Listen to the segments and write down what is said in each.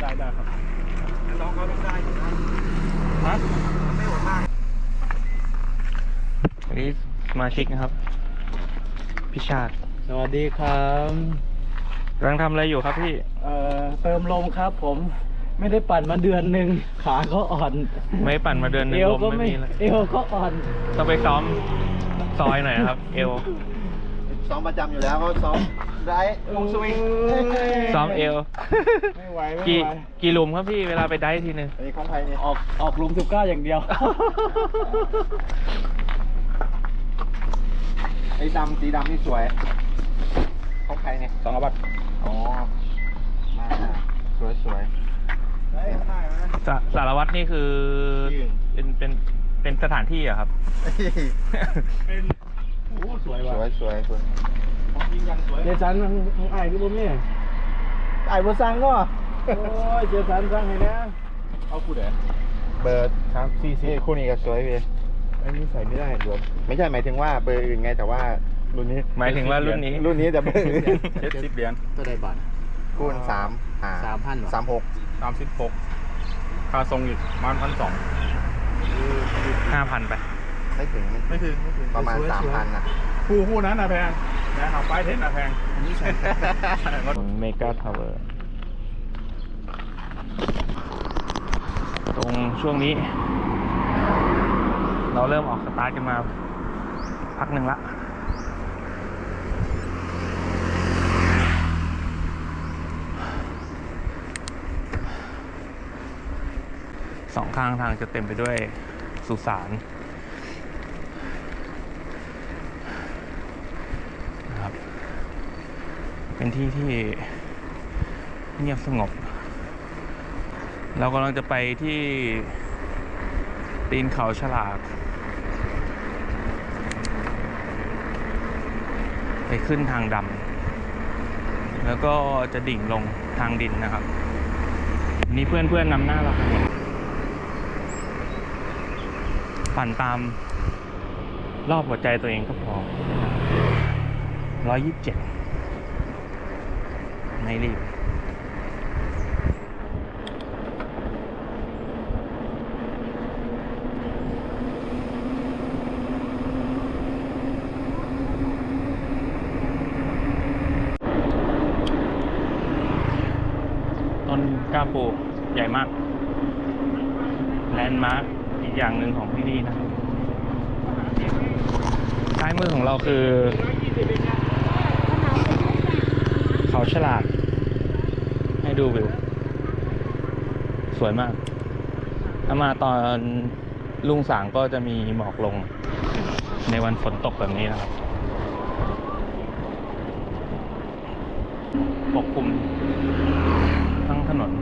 ได้ได้ครับน้องเขาต้องได้อยู่นะฮะไม่โหดมากอันนี้สมาชิกนะครับ พิชาติสวัสดีครับกำลังทำอะไรอยู่ครับพี่ เอ่อเติมลมครับผมไม่ได้ปั่นมาเดือนหนึ่งขาก็อ่อน ไม่ปั่นมาเดือนหนึงเอวลมก็ไม่ไม่มีเลยเอวก็อ่อน ต้องไปซ้อมซอยหน่อยนะครับ เอว ซ้อมประจำอยู่แล้วเขาซ้อมได้วงสวิงซ้อมเอว ไม่ไหวไม่กี่ไหวกี่หลุมครับพี่เวลาไปได้ทีหนึ่งอันนี้ของไทยนี่ออกออกลุมสิบเก้าอย่างเดียว ไอ้ดำสีดำนี่สวยของไทยเนี่ยสองกระบักอ๋อมาสวยสวยได้ได้ไหม สาสารวัตรนี่คือ ยืนเป็นเป็นเป็นสถานที่เหรอะครับ เป็น โอ้สวยสว่ะวยสวยสวยของจริงยังสวยเจสันของของไอ้ที่ผมนี่ไอ้บัวซังก็โอ้ยเจสันสั่งให้นะเอาคู่เด๋เบอร์ครับซีซีคู่นี้ก็สวยพี่อันนี้ใส่ไม่ได้รวมไม่ใช่หมายถึงว่าเบอร์อื่นไงแต่ว่ารุ่นนี้หมายถึงว่ารุ่นนี้รุ่นนี้แต่เบอร์อื่นเจ็ดสิบเหรียญก็ได้บาท คูณสามหาสามพันเหรอ สามหกสามสิบหกค่าทรงอีกประมาณพันสองห้าพันไป ไม่ถึงไม่ถึงไม่ถึงประมาณสวยๆสามพันอะคู่คู่นั้นนะแพงนะเอาป้ายเทนนะแพงอันนี้ใส่เมกาทาวเวอร์ตรงช่วงนี้ เราเริ่มออกสตาร์ทกันมาพักหนึ่งละสองข้างทางจะเต็มไปด้วยสุสานนะครับ เป็นที่ที่เงียบสงบ เรากำลังจะไปที่ตีนเขาฉลาก ไปขึ้นทางดำแล้วก็จะดิ่งลงทางดินนะครับ นี่เพื่อนเพื่อนๆนำหน้าเราปั่นตามรอบหัวใจตัวเองก็พอร้อยยี่สิบเจ็ด ไม่รีบต้นกล้าปลูกใหญ่มาก แลนด์มาร์คอีกอย่างหนึ่งของที่นี่นะซ้ายมือของเราคือ เขาฉลาด ให้ดูวิว สวยมาก ถ้ามาตอนลุงสางก็จะมีหมอกลง ในวันฝนตกแบบนี้นะครับ ปกคลุม ทั้งถนน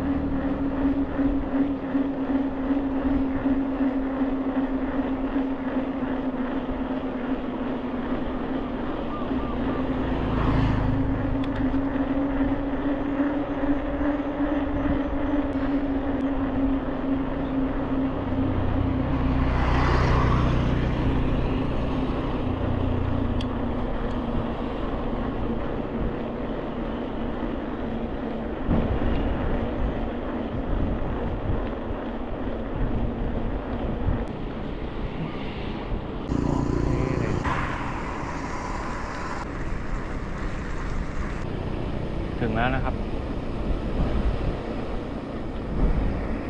ถึ งแล้วนะครับ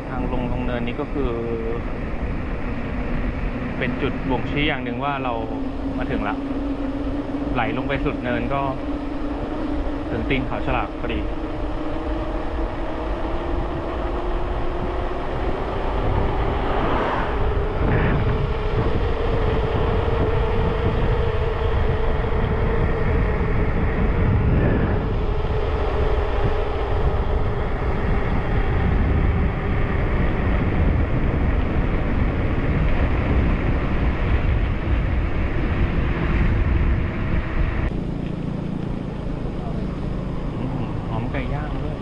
ทางลงตรงเนินนี้ก็คือ เป็นจุดบ่งชี้อย่างหนึ่งว่าเรามาถึงแล้วไหลลงไปสุดเนินก็ ถึงตีนเขาฉลากพอดี อืมหอมไก่ย่างด้วย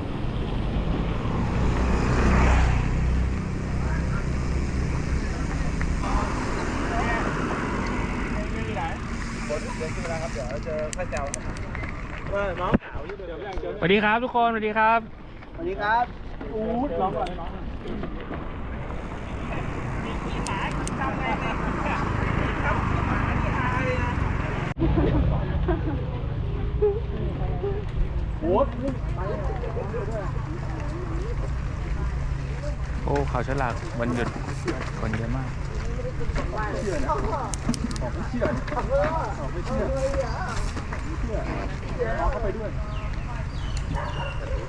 ว่าน้องขาวอยู่เดี๋ยวยังเดี๋ยวสวัสดีครับทุกคนสวัสดีครับ สวัสดีครับอู้ร้องก่อนร้องโอ้เขาฉลากวันหยุดคนเยอะมากโรบิน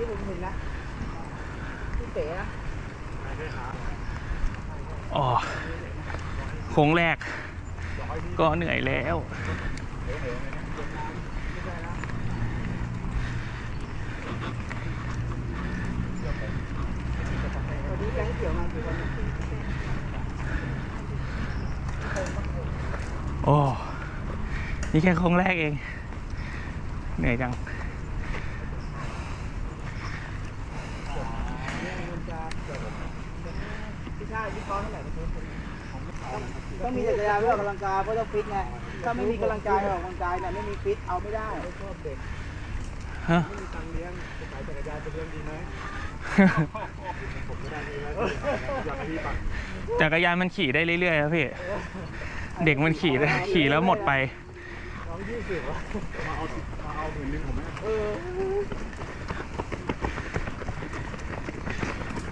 นี่ผมเห็นนะพี่เต๋นะ อ๋อโค้งแรก ก็เหนื่อยแล้ว โอ้ นี่แค่โค้งแรกเอง เหนื่อยจัง พี่ชายพี่ก้อนเท่าไหร่ ต้องมีจักรยานเพื่อออกกำลังกายเพราะต้องฟิตไงถ้าไม่มีกำลังกายออกกำลังกายเนี่ยไม่มีฟิตเอาไม่ได้ชอบเด็กฮะไม่มีตังค์เลี้ยงจะขายจักรยานจะเลี้ยงดีไหมผมไม่ได้ดีไหมอยากให้พี่ปักจักรยานมันขี่ได้เรื่อยๆครับพี่เด็กมันขี่ได้ขี่แล้วหมดไปน้องยี่สิบวะมาเอามาเอาหมื่นหนึงผมไหมเออ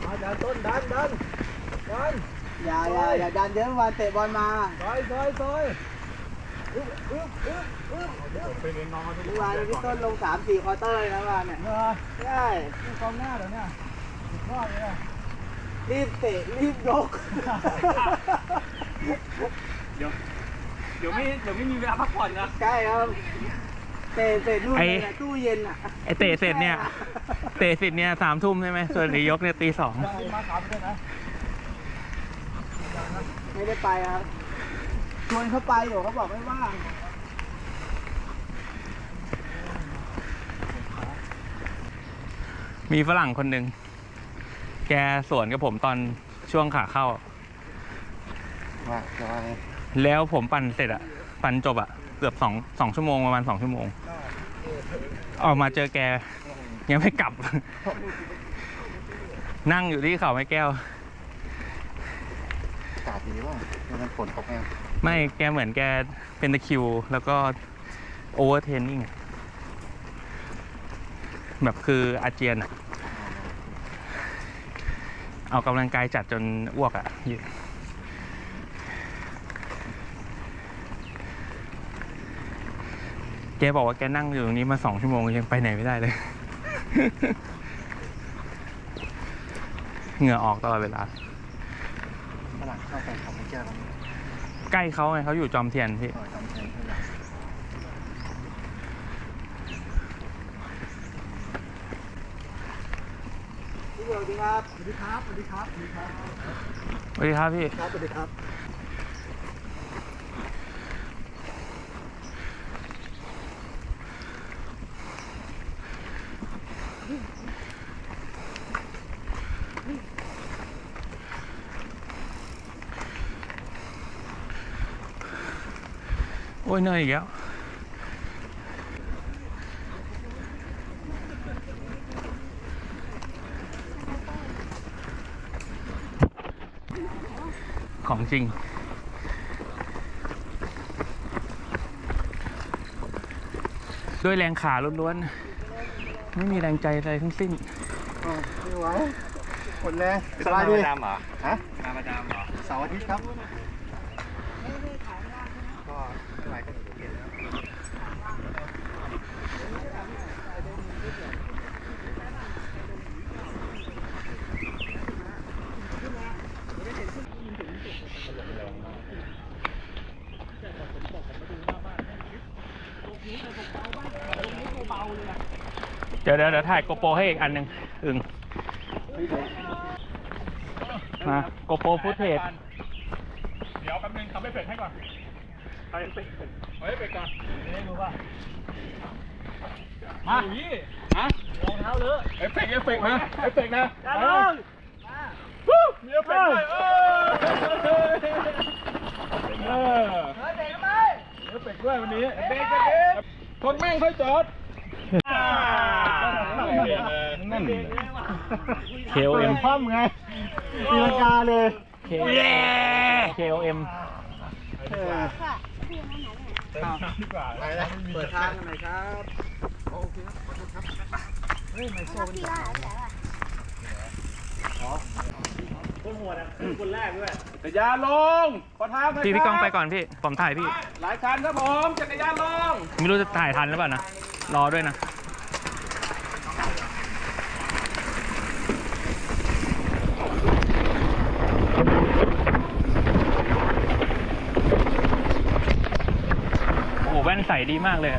มาดันต้นดันดันดัน อย่าอย่าอย่าดันเยอะวันเตะบอลมาซอยซอยซอยอึ๊บอึ๊บอึ๊บอึ๊บอึ๊บไปเรียนน้องทุกวันพี่ต้นลงสามสี่ควอเตอร์เลยนะวันเนี่ยใช่กองหน้าเดี๋ยวเนี่ยสุดยอดเลยรีบเตะรีบยกเดี๋ยวไม่เดี๋ยวไม่มีเวลาพักผ่อนนะใช่ครับเตะเตะนู่นไอ้เลยนะตู้เย็นอะไอเตะเสร็จเนี่ย เตะเสร็จเนี่ยสามทุ่มใช่ไหมส่วนไอยกเนี่ยตีสองมาถามด้วยนะ ไม่ได้ไปครับชวนเขาไปอยู่เขาบอกไม่ว่างมีฝรั่งคนหนึ่ง แกสวนกับผมตอนช่วงขาเข้า ว่าจะว่าไงแล้วผมปั่นเสร็จอะปั่นจบอะเกือบสองสองชั่วโมงประมาณสองชั่วโมง ออกมาเจอแก ยังไม่กลับ นั่งอยู่ที่เขาไม้แก้ว ทีว่ะมันฝนตกไงไม่แกเหมือนแกเป็นตะคิว แล้วก็โอเวอร์เทรนนิ่งแบบคืออาเจียนอะเอากำลังกายจัดจนอ้วกอะแกบอกว่าแกนั่งอยู่ตรงนี้มาสองชั่วโมงยังไปไหนไม่ได้เลย เหงื่อออกตลอดเวลา ฝรั่งเข้าไปเขาไม่ แก้แล้วใกล้เขาไงเขาอยู่จอมเทียนพี่ต่อยจำแทนเท่าไหร่พี่สวัสดีครับสวัสดีครับสวัสดีครับสวัสดีครับสวัสดีครับพี่ ครับสวัสดีครับ โอ้ยเหนื่อยอีกแล้วของจริง ด้วยแรงขาล้วนๆ ไม่มีแรงใจอะไรทั้งสิ้นไม่ไหวหมดแรงสบายดีฮะมาประจำเหรอเสาร์อาทิตย์ครับก็ไม่ไหวก็อยู่เย็นแล้ว โเดี๋ยวเดี๋ยวเดี๋ยวถ่ายโกโปรให้อีกอันหนึ่งอึงมาโกโปรฟุตเทจเดี๋ยวแป๊บนึงทำให้เป็ดให้ก่อนทำให้เป็ดเอาให้เป็ดก่อนจะได้รู้ว่ามาพี่ฮะรองเท้าเลอะเอฟเฟกต์เอฟเฟกต์มาเอฟเฟกต์นะอย่าลงมีเอฟเฟกต์ด้วยเออเออเอฟเฟกต์ด้วยวันนี้เบรกเบรกทนแม่งค่อยจอด นั่นเคโอเอ็มคว่ำไงตีลังกาเลยเคเคโอเอ็มดีกว่าเปิดทางกันหน่อยครับจักรยานลงขอทางหน่อยพี่พี่กล้องครับไปก่อนพี่ผมถ่ายพี่ หลายคันครับผมจักรยานลงไม่รู้จะถ่ายทันหรือเปล่านะรอด้วยนะ โอ้โหแว่นใส่ ดีมากเลย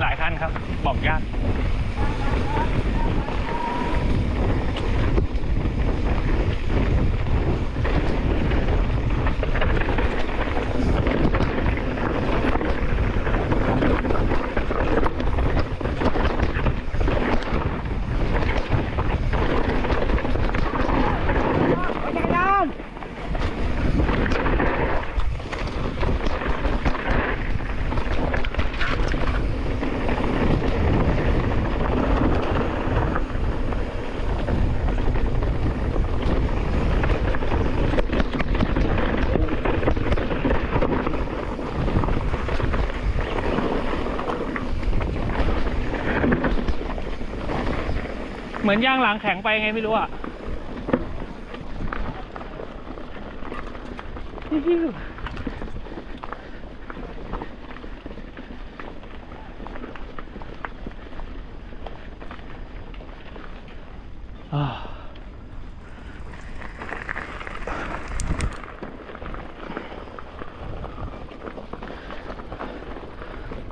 หลายท่านครับ บอกยาก เห มือนย่างหลังแข็งไปไงไม่รู้อะ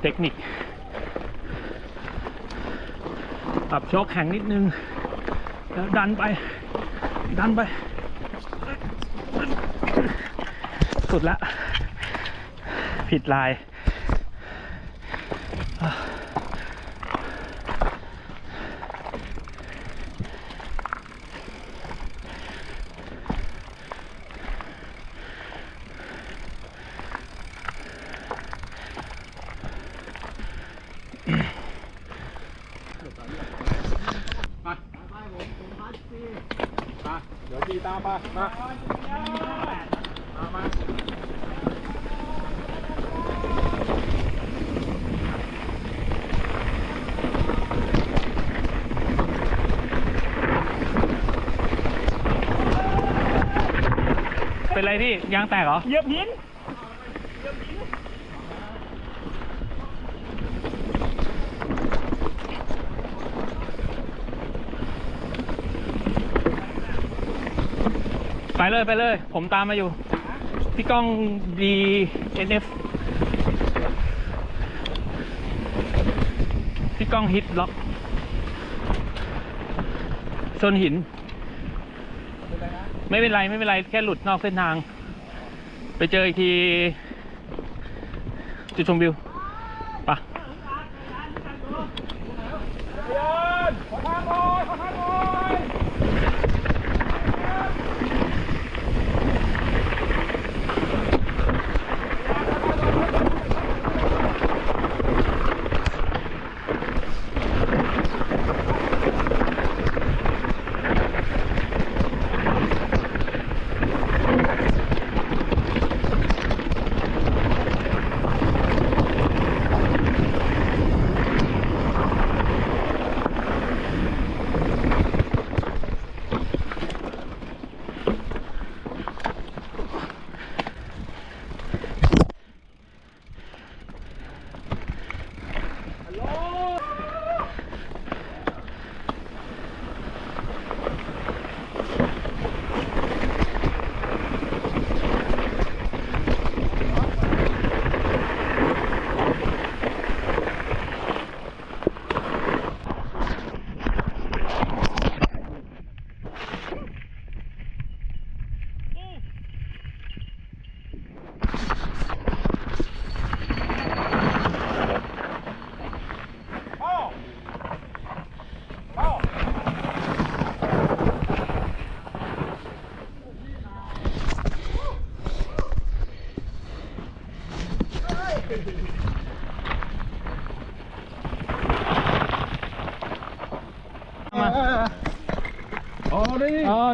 เทคนิค ปรับโชคแข็งนิดนึง แล้วดันไป ดันไป สุดละ ผิดลาย เดี๋ยวขี่ตามมามามามา เป็นไรพี่ยางแตกเหรอ เหยียบหินไปเลยไปเลย ผมตามมาอยู่ พี่ก้อง DNF พี่ก้องฮิตล็อกชนหิน ไม่เป็นไรไม่เป็นไรแค่หลุดนอกเส้นทาง ไปเจออีกที จุดชมวิว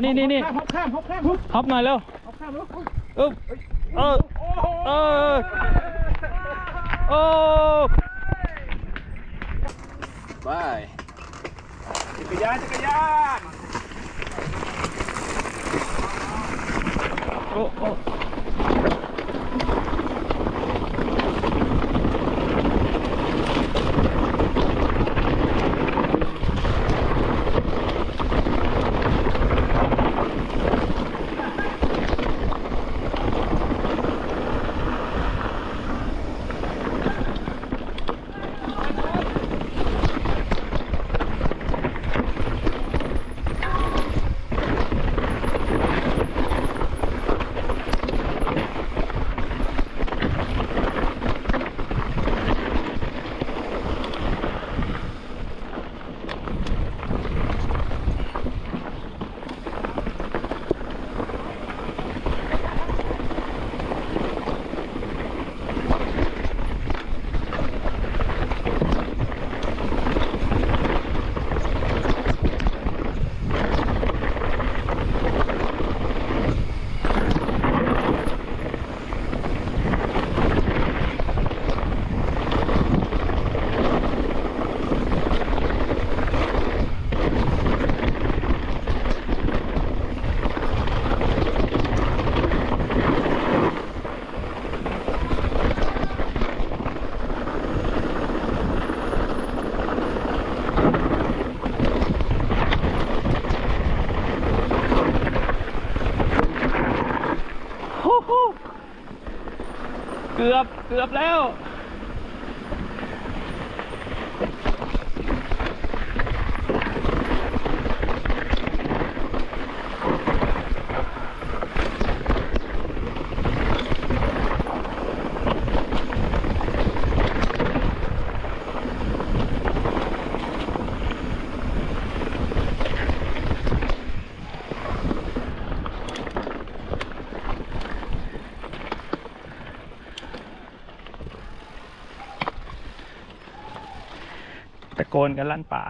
นี่อ๋อนี่นี่นี่ฮอปข้ามฮอปข้ามฮอปฮอปหน่อยเร็วข้ามแล้วอึ๊บเออเออโอ้ บาย จักรยานจักรยาน โอ้โอ้โอ้โห เกือบแล้วะโกนกันลั่นป่า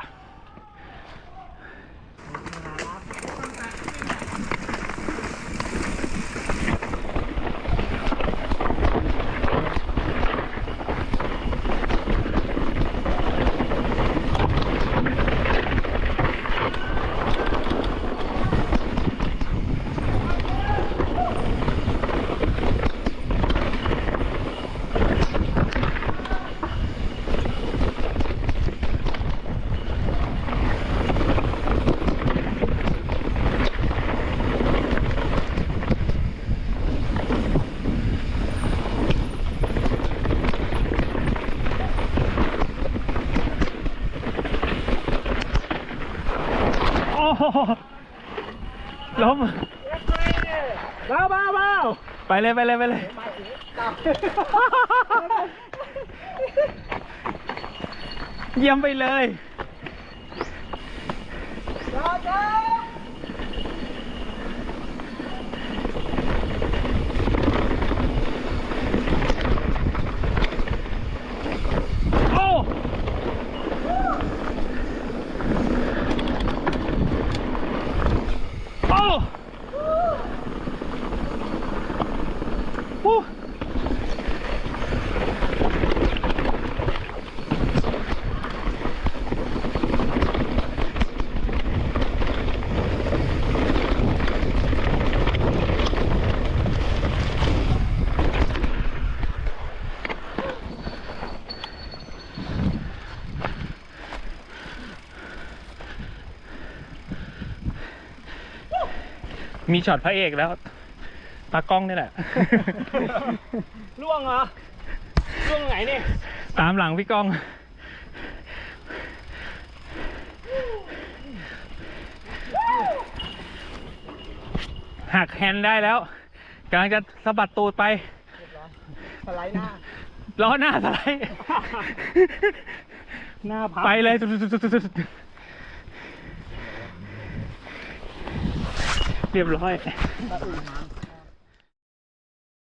โอ้โห ล้มเบาเบาเบาไปเลยไปเลยไปเลยเยี่ยมไปเลย โอ้ โอ้ฮู้ มีช็อตพระเอกแล้วตากล้องนี่แหละ ล่วงเหรอล่วงไหนเนี่ยตามหลังพี่ก้อง หักแฮนด์ได้แล้วกำลังจะสะบัดตูดไป สไลด์หน้า ล้อหน้าสไลด์ หน้าพับ ไปเลย เรียบร้อย